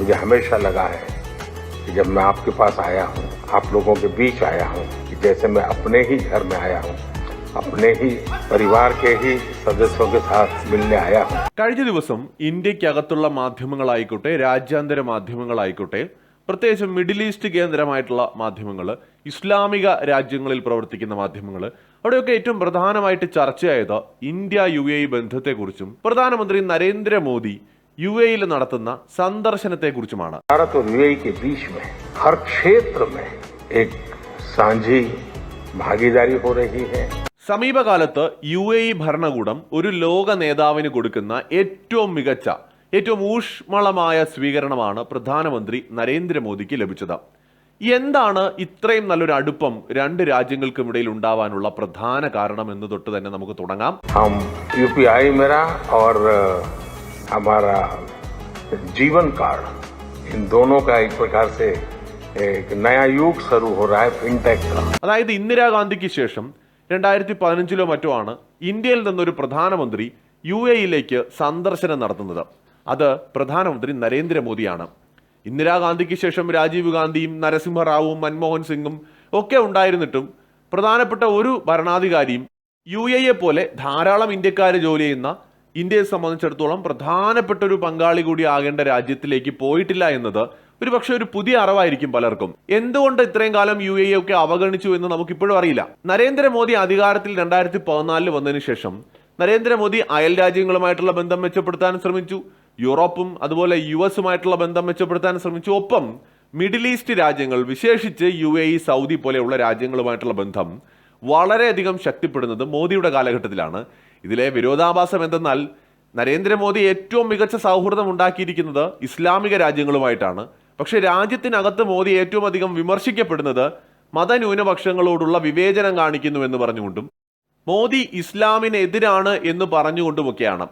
मुझे हमेशा लगा है कि जब मैं आपके पास आया हूँ आप लोगों के बीच आया हूँ कि जैसे मैं अपने ही घर में आया हूँ अपने ही പരിവാർ മിൽനെ ആയാ കഴിഞ്ഞ ദിവസം ഇന്ത്യക്കകത്തുള്ള മാധ്യമങ്ങളായിക്കോട്ടെ രാജ്യാന്തര മാധ്യമങ്ങളായിക്കോട്ടെ പ്രത്യേകിച്ച് മിഡിൽ ഈസ്റ്റ് കേന്ദ്രമായിട്ടുള്ള മാധ്യമങ്ങൾ ഇസ്ലാമിക രാജ്യങ്ങളിൽ പ്രവർത്തിക്കുന്ന മാധ്യമങ്ങൾ അവിടെയൊക്കെ ഏറ്റവും പ്രധാനമായിട്ട് ചർച്ചയായത് ഇന്ത്യ യു എ ബന്ധത്തെക്കുറിച്ചും പ്രധാനമന്ത്രി നരേന്ദ്രമോദി യു എയിൽ നടത്തുന്ന സന്ദർശനത്തെക്കുറിച്ചുമാണ്. ഭാരത് എ ഹർ ക്ഷേത്ര സാഞ്ചി ഭാഗീദാരി സമീപകാലത്ത് യു എ ഇ ഭരണകൂടം ഒരു ലോക നേതാവിന് കൊടുക്കുന്ന ഏറ്റവും മികച്ച ഏറ്റവും ഊഷ്മളമായ സ്വീകരണമാണ് പ്രധാനമന്ത്രി നരേന്ദ്രമോദിക്ക് ലഭിച്ചത്. എന്താണ് ഇത്രയും നല്ലൊരു അടുപ്പം രണ്ട് രാജ്യങ്ങൾക്കുമിടയിൽ ഉണ്ടാവാനുള്ള പ്രധാന കാരണം എന്ന് തൊട്ട് തന്നെ നമുക്ക് തുടങ്ങാം. ഓർ हमारा जीवन कार्ड इन दोनों का एक प्रकार से एक नया युग शुरू हो रहा है फिनटेक का അതായത് ഇന്ദിരാഗാന്ധിക്ക് ശേഷം രണ്ടായിരത്തി പതിനഞ്ചിലോ മറ്റോ ആണ് ഇന്ത്യയിൽ നിന്നൊരു പ്രധാനമന്ത്രി യു എയിലേക്ക് സന്ദർശനം നടത്തുന്നത് അത് പ്രധാനമന്ത്രി നരേന്ദ്രമോദിയാണ് ഇന്ദിരാഗാന്ധിക്ക് ശേഷം രാജീവ് ഗാന്ധിയും നരസിംഹറാവുവും മൻമോഹൻ സിംഗും ഒക്കെ ഉണ്ടായിരുന്നിട്ടും പ്രധാനപ്പെട്ട ഒരു ഭരണാധികാരിയും യു എയെ പോലെ ധാരാളം ഇന്ത്യക്കാർ ജോലി ചെയ്യുന്ന ഇന്ത്യയെ സംബന്ധിച്ചിടത്തോളം പ്രധാനപ്പെട്ട ഒരു പങ്കാളി കൂടി ആകേണ്ട രാജ്യത്തിലേക്ക് പോയിട്ടില്ല എന്നത് ഒരു പക്ഷേ ഒരു പുതിയ അറിവായിരിക്കും പലർക്കും. എന്തുകൊണ്ട് ഇത്രയും കാലം യു എ ഒക്കെ അവഗണിച്ചു എന്ന് നമുക്കിപ്പോഴും അറിയില്ല. നരേന്ദ്രമോദി അധികാരത്തിൽ രണ്ടായിരത്തി പതിനാലിൽ വന്നതിന് ശേഷം നരേന്ദ്രമോദി അയൽ രാജ്യങ്ങളുമായിട്ടുള്ള ബന്ധം മെച്ചപ്പെടുത്താൻ ശ്രമിച്ചു. യൂറോപ്പും അതുപോലെ യു എസുമായിട്ടുള്ള ബന്ധം മെച്ചപ്പെടുത്താൻ ശ്രമിച്ചു. ഒപ്പം മിഡിൽ ഈസ്റ്റ് രാജ്യങ്ങൾ വിശേഷിച്ച് യു എ ഇ സൗദി പോലെയുള്ള രാജ്യങ്ങളുമായിട്ടുള്ള ബന്ധം വളരെയധികം ശക്തിപ്പെടുന്നത് മോദിയുടെ കാലഘട്ടത്തിലാണ്. ഇതിലെ വിരോധാഭാസം എന്തെന്നാൽ നരേന്ദ്രമോദി ഏറ്റവും മികച്ച സൗഹൃദം ഉണ്ടാക്കിയിരിക്കുന്നത് ഇസ്ലാമിക രാജ്യങ്ങളുമായിട്ടാണ്. പക്ഷേ രാജ്യത്തിനകത്ത് മോദി ഏറ്റവും അധികം വിമർശിക്കപ്പെടുന്നത് മതന്യൂനപക്ഷങ്ങളോടുള്ള വിവേചനം കാണിക്കുന്നു എന്ന് പറഞ്ഞുകൊണ്ടും മോദി ഇസ്ലാമിനെതിരാണ് എന്ന് പറഞ്ഞുകൊണ്ടുമൊക്കെയാണ്.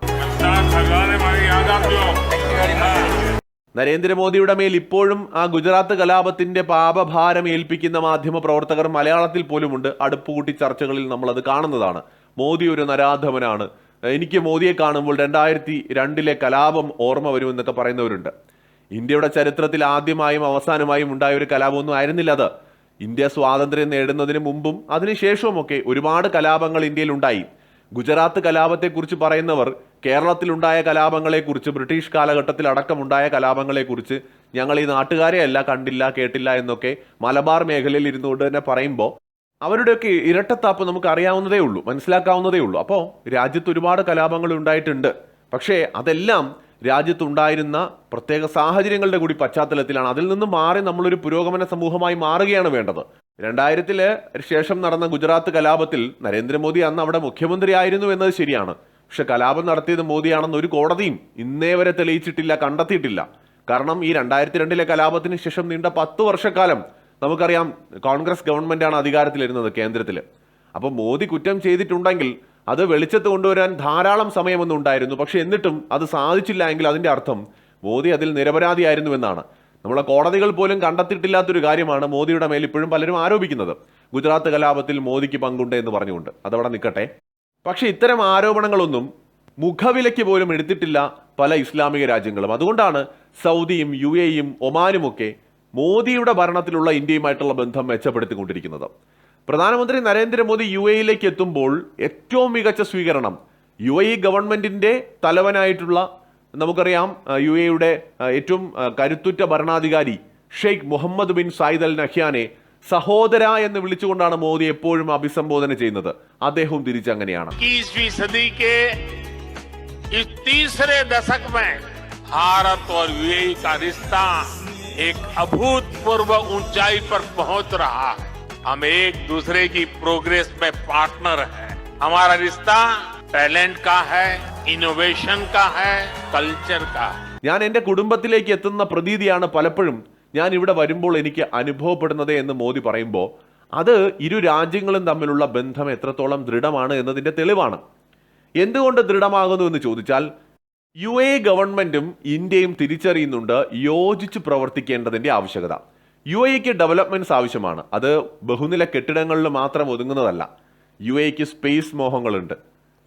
നരേന്ദ്രമോദിയുടെ മേൽ ഇപ്പോഴും ആ ഗുജറാത്ത് കലാപത്തിന്റെ പാപഭാരം ഏൽപ്പിക്കുന്ന മാധ്യമ പ്രവർത്തകർ മലയാളത്തിൽ പോലുമുണ്ട്. അടുപ്പുകൂട്ടി ചർച്ചകളിൽ നമ്മളത് കാണുന്നതാണ്. മോദി ഒരു നരാധമനാണ്. എനിക്ക് മോദിയെ കാണുമ്പോൾ രണ്ടായിരത്തി രണ്ടിലെ കലാപം ഓർമ്മ വരുമെന്നൊക്കെ പറയുന്നവരുണ്ട്. ഇന്ത്യയുടെ ചരിത്രത്തിൽ ആദ്യമായും അവസാനമായും ഉണ്ടായ ഒരു കലാപമൊന്നും ആയിരുന്നില്ല അത്. ഇന്ത്യ സ്വാതന്ത്ര്യം നേടുന്നതിന് മുമ്പും അതിനുശേഷവുമൊക്കെ ഒരുപാട് കലാപങ്ങൾ ഇന്ത്യയിൽ ഉണ്ടായി. ഗുജറാത്ത് കലാപത്തെക്കുറിച്ച് പറയുന്നവർ കേരളത്തിലുണ്ടായ കലാപങ്ങളെക്കുറിച്ച് ബ്രിട്ടീഷ് കാലഘട്ടത്തിൽ അടക്കമുണ്ടായ കലാപങ്ങളെക്കുറിച്ച് ഞങ്ങൾ ഈ നാട്ടുകാരെയല്ല കണ്ടില്ല കേട്ടില്ല എന്നൊക്കെ മലബാർ മേഖലയിൽ ഇരുന്നുകൊണ്ട് തന്നെ പറയുമ്പോൾ അവരുടെയൊക്കെ ഇരട്ടത്താപ്പ് നമുക്ക് അറിയാവുന്നതേ ഉള്ളൂ മനസ്സിലാക്കാവുന്നതേ ഉള്ളൂ. അപ്പോൾ രാജ്യത്ത് ഒരുപാട് കലാപങ്ങൾ ഉണ്ടായിട്ടുണ്ട്. പക്ഷേ അതെല്ലാം രാജ്യത്തുണ്ടായിരുന്ന പ്രത്യേക സാഹചര്യങ്ങളുടെ കൂടി പശ്ചാത്തലത്തിലാണ്. അതിൽ നിന്ന് മാറി നമ്മളൊരു പുരോഗമന സമൂഹമായി മാറുകയാണ് വേണ്ടത്. രണ്ടായിരത്തിൽ ശേഷം നടന്ന ഗുജറാത്ത് കലാപത്തിൽ നരേന്ദ്രമോദി അന്ന് അവിടെ മുഖ്യമന്ത്രി ആയിരുന്നു എന്നത് ശരിയാണ്. പക്ഷെ കലാപം നടത്തിയത് മോദിയാണെന്ന് ഒരു കോടതിയും ഇന്നേ വരെ തെളിയിച്ചിട്ടില്ല കണ്ടെത്തിയിട്ടില്ല. കാരണം ഈ രണ്ടായിരത്തി രണ്ടിലെ കലാപത്തിന് ശേഷം നീണ്ട പത്ത് വർഷക്കാലം നമുക്കറിയാം കോൺഗ്രസ് ഗവൺമെന്റാണ് അധികാരത്തിലിരുന്നത് കേന്ദ്രത്തിൽ അപ്പോൾ മോദി കുറ്റം ചെയ്തിട്ടുണ്ടെങ്കിൽ അത് വെളിച്ചത്ത് കൊണ്ടുവരാൻ ധാരാളം സമയമൊന്നും ഉണ്ടായിരുന്നു. പക്ഷെ എന്നിട്ടും അത് സാധിച്ചില്ല എങ്കിൽ അതിന്റെ അർത്ഥം മോദി അതിൽ നിരപരാധിയായിരുന്നു എന്നാണ് നമ്മളെ കോടതികൾ പോലും കണ്ടെത്തിയിട്ടില്ലാത്തൊരു കാര്യമാണ് മോദിയുടെ മേൽ ഇപ്പോഴും പലരും ആരോപിക്കുന്നത്. ഗുജറാത്ത് കലാപത്തിൽ മോദിക്ക് പങ്കുണ്ട് എന്ന് പറഞ്ഞുകൊണ്ട്. അതവിടെ നിൽക്കട്ടെ. പക്ഷേ ഇത്തരം ആരോപണങ്ങളൊന്നും മുഖവിലയ്ക്ക് പോലും എടുത്തിട്ടില്ല പല ഇസ്ലാമിക രാജ്യങ്ങളും. അതുകൊണ്ടാണ് സൗദിയും യു എയും ഒമാനുമൊക്കെ മോദിയുടെ ഭരണത്തിലുള്ള ഇന്ത്യയുമായിട്ടുള്ള ബന്ധം മെച്ചപ്പെടുത്തിക്കൊണ്ടിരിക്കുന്നത് പ്രധാനമന്ത്രി നരേന്ദ്രമോദി യു എയിലേക്ക് എത്തുമ്പോൾ ഏറ്റവും മികച്ച സ്വീകരണം യു എ ഗവൺമെന്റിന്റെ തലവനായിട്ടുള്ള നമുക്കറിയാം ആ, യു എയുടെ ആ, ഏറ്റവും ആ, കരുത്തുറ്റ ഭരണാധികാരി Sheikh Mohammed bin Zayed Al നഹ്യാനെ സഹോദര എന്ന് വിളിച്ചുകൊണ്ടാണ് മോദി എപ്പോഴും അഭിസംബോധന ചെയ്യുന്നത് അദ്ദേഹവും തിരിച്ചങ്ങനെയാണ് इक्कीसवीं सदी के इस तीसरे दशक में भारत और यूएई का रिश्ता एक अभूतपूर्व ऊंचाई पर पहुंच रहा है हम एक दूसरे की प्रोग्रेस में पार्टनर हैं हमारा रिश्ता टैलेंट का है इनोवेशन का है कल्चर का है ഞാൻ എൻ്റെ കുടുംബത്തിലേക്ക് എത്തുന്ന പ്രതീതിയാണ് പലപ്പോഴും ഞാൻ ഇവിടെ വരുമ്പോൾ എനിക്ക് അനുഭവപ്പെടുന്നത് എന്ന് മോദി പറയുമ്പോൾ അത് ഇരു രാജ്യങ്ങളും തമ്മിലുള്ള ബന്ധം എത്രത്തോളം ദൃഢമാണ് എന്നതിൻ്റെ തെളിവാണ് എന്തുകൊണ്ട് ദൃഢമാകുന്നു എന്ന് ചോദിച്ചാൽ യു എ ഗവൺമെന്റും ഇന്ത്യയും തിരിച്ചറിയുന്നുണ്ട് യോജിച്ച് പ്രവർത്തിക്കേണ്ടതിന്റെ ആവശ്യകത. യു എക്ക് ഡെവലപ്മെന്റ്സ് ആവശ്യമാണ്. അത് ബഹുനില കെട്ടിടങ്ങളിൽ മാത്രം ഒതുങ്ങുന്നതല്ല. യു എക്ക് സ്പേസ് മോഹങ്ങളുണ്ട്.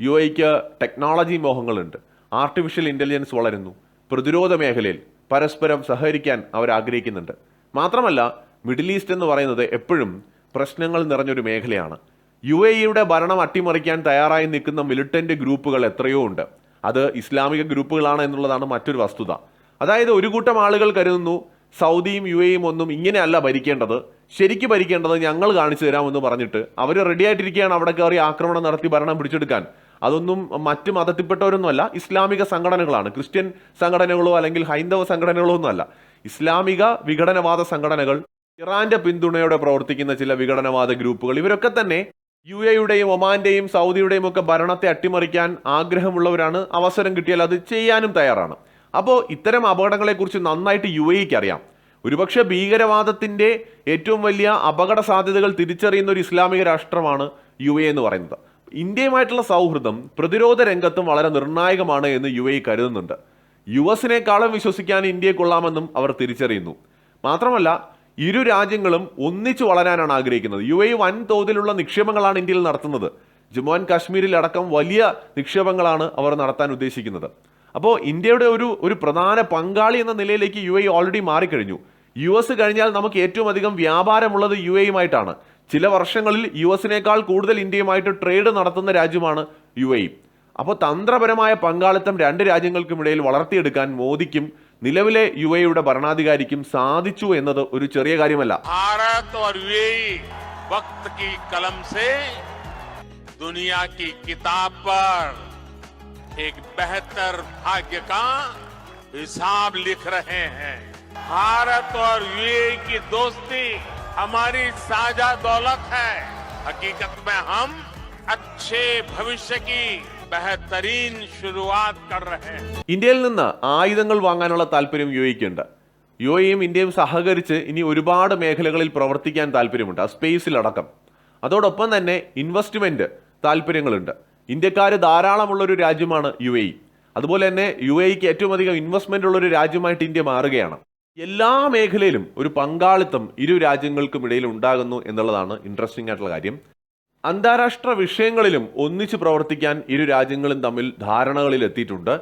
യു എക്ക് ടെക്നോളജി മോഹങ്ങളുണ്ട്. ആർട്ടിഫിഷ്യൽ ഇന്റലിജൻസ് വളരുന്നു. പ്രതിരോധ മേഖലയിൽ പരസ്പരം സഹകരിക്കാൻ അവർ ആഗ്രഹിക്കുന്നുണ്ട്. മാത്രമല്ല മിഡിൽ ഈസ്റ്റ് എന്ന് പറയുന്നത് എപ്പോഴും പ്രശ്നങ്ങൾ നിറഞ്ഞൊരു മേഖലയാണ്. യു എയുടെ ഭരണം അട്ടിമറിക്കാൻ തയ്യാറായി നിൽക്കുന്ന മിലിറ്റന്റ് ഗ്രൂപ്പുകൾ എത്രയോ ഉണ്ട്. അത് ഇസ്ലാമിക ഗ്രൂപ്പുകളാണ് എന്നുള്ളതാണ് മറ്റൊരു വസ്തുത. അതായത് ഒരു കൂട്ടം ആളുകൾ കരുതുന്നു സൗദിയും യു എയും ഒന്നും ഇങ്ങനെയല്ല ഭരിക്കേണ്ടത്. ശരിക്ക് ഭരിക്കേണ്ടത് ഞങ്ങൾ കാണിച്ചു തരാമെന്ന് പറഞ്ഞിട്ട് അവർ റെഡി ആയിട്ടിരിക്കുകയാണ് അവിടെ കയറി ആക്രമണം നടത്തി ഭരണം പിടിച്ചെടുക്കാൻ. അതൊന്നും മറ്റ് മതത്തിൽപ്പെട്ടവരൊന്നുമല്ല ഇസ്ലാമിക സംഘടനകളാണ്. ക്രിസ്ത്യൻ സംഘടനകളോ അല്ലെങ്കിൽ ഹൈന്ദവ സംഘടനകളോ ഒന്നുമല്ല. ഇസ്ലാമിക വിഘടനവാദ സംഘടനകൾ ഇറാന്റെ പിന്തുണയോടെ പ്രവർത്തിക്കുന്ന ചില വിഘടനവാദ ഗ്രൂപ്പുകൾ ഇവരൊക്കെ തന്നെ യു എയുടെയും ഒമാന്റെയും സൗദിയുടെയും ഒക്കെ ഭരണത്തെ അട്ടിമറിക്കാൻ ആഗ്രഹമുള്ളവരാണ്. അവസരം കിട്ടിയാൽ അത് ചെയ്യാനും തയ്യാറാണ്. അപ്പോൾ ഇത്തരം അപകടങ്ങളെക്കുറിച്ച് നന്നായിട്ട് യു എക്ക് അറിയാം. ഒരുപക്ഷെ ഭീകരവാദത്തിന്റെ ഏറ്റവും വലിയ അപകട സാധ്യതകൾ തിരിച്ചറിയുന്ന ഒരു ഇസ്ലാമിക രാഷ്ട്രമാണ് യു എ എന്ന് പറയുന്നത്. ഇന്ത്യയുമായിട്ടുള്ള സൗഹൃദം പ്രതിരോധ രംഗത്തും വളരെ നിർണായകമാണ് എന്ന് യു എ കരുതുന്നുണ്ട്. യു എസിനേക്കാളും വിശ്വസിക്കാൻ ഇന്ത്യയെ കൊള്ളാമെന്നും അവർ തിരിച്ചറിയുന്നു. മാത്രമല്ല ഇരു രാജ്യങ്ങളും ഒന്നിച്ചു വളരാനാണ് ആഗ്രഹിക്കുന്നത്. യു എ വൻതോതിലുള്ള നിക്ഷേപങ്ങളാണ് ഇന്ത്യയിൽ നടത്തുന്നത്. ജമ്മു ആൻഡ് കാശ്മീരിൽ അടക്കം വലിയ നിക്ഷേപങ്ങളാണ് അവർ നടത്താൻ ഉദ്ദേശിക്കുന്നത്. അപ്പോൾ ഇന്ത്യയുടെ ഒരു ഒരു പ്രധാന പങ്കാളി എന്ന നിലയിലേക്ക് യു എ ഓൾറെഡി മാറിക്കഴിഞ്ഞു. യു എസ് കഴിഞ്ഞാൽ നമുക്ക് ഏറ്റവും അധികം വ്യാപാരമുള്ളത് യു എയുമായിട്ടാണ് ചില വർഷങ്ങളിൽ യു എസിനേക്കാൾ കൂടുതൽ ഇന്ത്യയുമായിട്ട് ട്രേഡ് നടത്തുന്ന രാജ്യമാണ് യു എ അപ്പോൾ തന്ത്രപരമായ പങ്കാളിത്തം രണ്ട് രാജ്യങ്ങൾക്കും ഇടയിൽ വളർത്തിയെടുക്കാൻ മോദിക്കും നിലവിലെ യു എയുടെ ഭരണാധികാരിക്കും സാധിച്ചു എന്നത് ഒരു ചെറിയ കാര്യമല്ല भारत और यूएई वक्त की कलम से दुनिया की किताब पर एक बेहतर भाग्य का हिसाब लिख रहे हैं भारत और यूएई की दोस्ती हमारी साझा दौलत है हकीकत में हम अच्छे भविष्य की ബഹത്തരീൻ ഇന്ത്യയിൽ നിന്ന് ആയുധങ്ങൾ വാങ്ങാനുള്ള താല്പര്യം യു എക്കുണ്ട് യു എയും ഇന്ത്യയും സഹകരിച്ച് ഇനി ഒരുപാട് മേഖലകളിൽ പ്രവർത്തിക്കാൻ താല്പര്യമുണ്ട്. സ്പേസിലടക്കം. അതോടൊപ്പം തന്നെ ഇൻവെസ്റ്റ്മെന്റ് താല്പര്യങ്ങളുണ്ട്. ഇന്ത്യക്കാർ ധാരാളമുള്ളൊരു രാജ്യമാണ് യു എ അതുപോലെ തന്നെ യു എക്ക് ഏറ്റവും അധികം ഇൻവെസ്റ്റ്മെന്റ് ഉള്ള ഒരു രാജ്യമായിട്ട് ഇന്ത്യ മാറുകയാണ്. എല്ലാ മേഖലയിലും ഒരു പങ്കാളിത്തം ഇരു രാജ്യങ്ങൾക്കും ഇടയിൽ ഉണ്ടാകുന്നു എന്നുള്ളതാണ് ഇൻട്രസ്റ്റിംഗ് ആയിട്ടുള്ള കാര്യം. അന്താരാഷ്ട്ര വിഷയങ്ങളിലും ഒന്നിച്ചു പ്രവർത്തിക്കാൻ ഇരു രാജ്യങ്ങളും തമ്മിൽ ധാരണകളിൽ എത്തിയിട്ടുണ്ട്.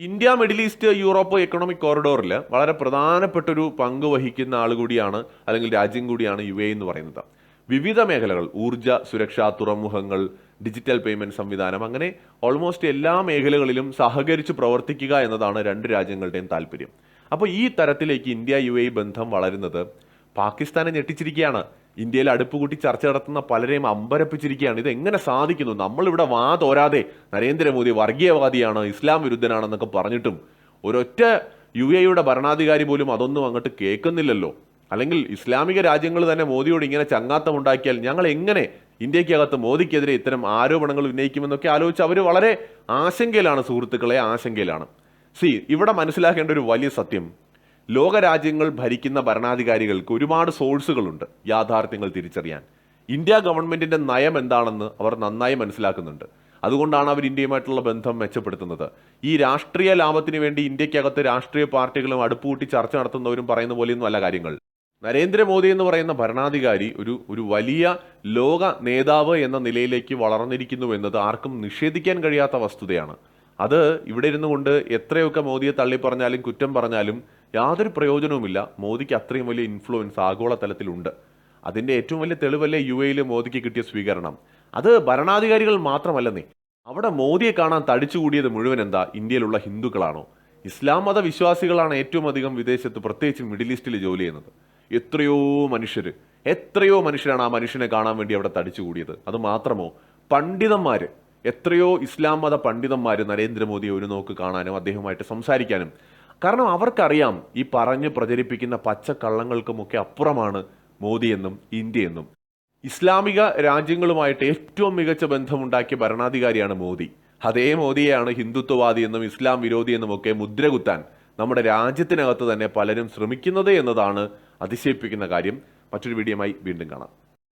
India middle east Europe economic കോറിഡോറിൽ വളരെ പ്രധാനപ്പെട്ട ഒരു പങ്ക് വഹിക്കുന്ന ആൾ കൂടിയാണ് അല്ലെങ്കിൽ രാജ്യം കൂടിയാണ് യു എ എന്ന് പറയുന്നത്. വിവിധ മേഖലകൾ ഊർജ സുരക്ഷ തുറമുഖങ്ങൾ ഡിജിറ്റൽ പേയ്മെന്റ് സംവിധാനം അങ്ങനെ ഓൾമോസ്റ്റ് എല്ലാ മേഖലകളിലും സഹകരിച്ച് പ്രവർത്തിക്കുക എന്നതാണ് രണ്ട് രാജ്യങ്ങളുടെയും താല്പര്യം. അപ്പോൾ ഈ തരത്തിലേക്ക് ഇന്ത്യ യു ബന്ധം വളരുന്നത് പാകിസ്ഥാനെ ഞെട്ടിച്ചിരിക്കുകയാണ്. ഇന്ത്യയിൽ അടുപ്പ് കൂട്ടി ചർച്ച നടത്തുന്ന പലരെയും അമ്പരപ്പിച്ചിരിക്കുകയാണ്. ഇത് എങ്ങനെ സാധിക്കുന്നു? നമ്മളിവിടെ വാ തോരാതെ നരേന്ദ്രമോദി വർഗീയവാദിയാണ് ഇസ്ലാം വിരുദ്ധനാണെന്നൊക്കെ പറഞ്ഞിട്ടും ഒരൊറ്റ യു എയുടെ ഭരണാധികാരി പോലും അതൊന്നും അങ്ങോട്ട് കേൾക്കുന്നില്ലല്ലോ. അല്ലെങ്കിൽ ഇസ്ലാമിക രാജ്യങ്ങൾ തന്നെ മോദിയോട് ഇങ്ങനെ ചങ്ങാത്തം ഉണ്ടാക്കിയാൽ ഞങ്ങൾ എങ്ങനെ ഇന്ത്യക്കകത്ത് മോദിക്കെതിരെ ഇത്തരം ആരോപണങ്ങൾ ഉന്നയിക്കുമെന്നൊക്കെ ആലോചിച്ച് അവർ വളരെ ആശങ്കയിലാണ് സുഹൃത്തുക്കളെ ആശങ്കയിലാണ്. സി ഇവിടെ മനസ്സിലാക്കേണ്ട ഒരു വലിയ സത്യം. ലോകരാജ്യങ്ങൾ ഭരിക്കുന്ന ഭരണാധികാരികൾക്ക് ഒരുപാട് സോഴ്സുകളുണ്ട് യാഥാർത്ഥ്യങ്ങൾ തിരിച്ചറിയാൻ. ഇന്ത്യ ഗവൺമെന്റിന്റെ നയം എന്താണെന്ന് അവർ നന്നായി മനസ്സിലാക്കുന്നുണ്ട്. അതുകൊണ്ടാണ് അവർ ഇന്ത്യയുമായിട്ടുള്ള ബന്ധം മെച്ചപ്പെടുത്തുന്നത്. ഈ രാഷ്ട്രീയ ലാഭത്തിന് വേണ്ടി ഇന്ത്യക്കകത്ത് രാഷ്ട്രീയ പാർട്ടികളും അടുപ്പുകൂട്ടി ചർച്ച നടത്തുന്നവരും പറയുന്ന പോലെയൊന്നും അല്ല കാര്യങ്ങൾ. നരേന്ദ്രമോദി എന്ന് പറയുന്ന ഭരണാധികാരി ഒരു ഒരു വലിയ ലോക നേതാവ് എന്ന നിലയിലേക്ക് വളർന്നിരിക്കുന്നു എന്നത് ആർക്കും നിഷേധിക്കാൻ കഴിയാത്ത വസ്തുതയാണ്. അത് ഇവിടെ ഇരുന്നുകൊണ്ട് എത്രയൊക്കെ മോദിയെ തള്ളി പറഞ്ഞാലും കുറ്റം പറഞ്ഞാലും യാതൊരു പ്രയോജനവുമില്ല. മോദിക്ക് അത്രയും വലിയ ഇൻഫ്ലുവൻസ് ആഗോളതലത്തിലുണ്ട്. അതിന്റെ ഏറ്റവും വലിയ തെളിവല്ലേ യു എയിൽ മോദിക്ക് കിട്ടിയ സ്വീകരണം. അത് ഭരണാധികാരികൾ മാത്രമല്ലെന്നേ. അവിടെ മോദിയെ കാണാൻ തടിച്ചുകൂടിയത് മുഴുവൻ എന്താ? ഇന്ത്യയിലുള്ള ഹിന്ദുക്കളാണോ? ഇസ്ലാം മത വിശ്വാസികളാണ് ഏറ്റവും അധികം വിദേശത്ത് പ്രത്യേകിച്ച് മിഡിൽ ഈസ്റ്റിൽ ജോലി ചെയ്യുന്നത്. എത്രയോ മനുഷ്യർ എത്രയോ മനുഷ്യരാണ് ആ മനുഷ്യനെ കാണാൻ വേണ്ടി അവിടെ തടിച്ചുകൂടിയത്. അത് മാത്രമോ? പണ്ഡിതന്മാർ എത്രയോ ഇസ്ലാം മത പണ്ഡിതന്മാർ നരേന്ദ്രമോദിയെ ഒരു നോക്ക് കാണാനും അദ്ദേഹവുമായിട്ട് സംസാരിക്കാനും കാരണം അവർക്കറിയാം ഈ പറഞ്ഞ് പ്രചരിപ്പിക്കുന്ന പച്ചക്കള്ളങ്ങൾക്കുമൊക്കെ അപ്പുറമാണ് മോദിയെന്നും ഇന്ത്യയെന്നും ഇസ്ലാമിക രാജ്യങ്ങളുമായിട്ട് ഏറ്റവും മികച്ച ബന്ധമുണ്ടാക്കിയ ഭരണാധികാരിയാണ് മോദി. അതേ മോദിയെയാണ് ഹിന്ദുത്വവാദി എന്നും ഇസ്ലാം വിരോധി എന്നും ഒക്കെ മുദ്രകുത്താൻ നമ്മുടെ രാജ്യത്തിനകത്ത് തന്നെ പലരും ശ്രമിക്കുന്നത് എന്നതാണ് അതിശയിപ്പിക്കുന്ന കാര്യം. മറ്റൊരു വീഡിയോയുമായി വീണ്ടും കാണാം.